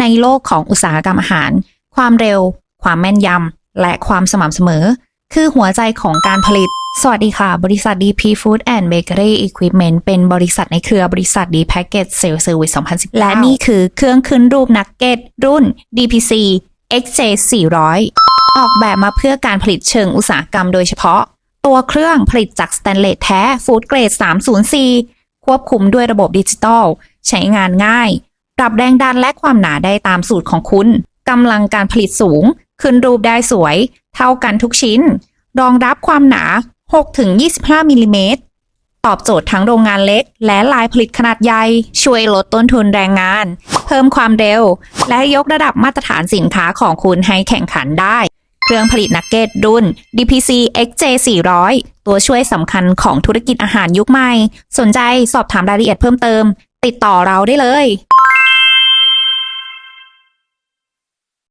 ในโลกของอุตสาหกรรมอาหาร ความเร็ว ความแม่นยำ และความสม่ำเสมอ คือหัวใจของการผลิต สวัสดีค่ะ บริษัท DP Food and Bakery Equipment เป็นบริษัทในเครือบริษัท D Package Sales Service 2010และนี่คือเครื่องขึ้นรูปนักเก็ตรุ่น DPC XJ 400 ออกแบบมาเพื่อการผลิตเชิงอุตสาหกรรมโดยเฉพาะ ตัวเครื่องผลิตจากสแตนเลสแท้ฟู้ดเกรด 304 ควบคุมด้วยระบบดิจิตอล ใช้งานง่าย ปรับแรงดันและความหนาได้ตามสูตรของคุณ กำลังการผลิตสูง ขึ้นรูปได้สวย เท่ากันทุกชิ้น รองรับความหนา 6-25มิลลิเมตร ตอบโจทย์ทั้งโรงงานเล็ก และลายผลิตขนาดใหญ่ ช่วยลดต้นทุนแรงงาน เพิ่มความเร็ว และยกระดับมาตรฐานสินค้าของคุณให้แข่งขันได้ เครื่องผลิตนักเก็ตรุ่น DPC XJ 400ตัวช่วยสำคัญของธุรกิจอาหารยุคใหม่ สนใจสอบถามรายละเอียดเพิ่มเติม ติดต่อเราได้เลย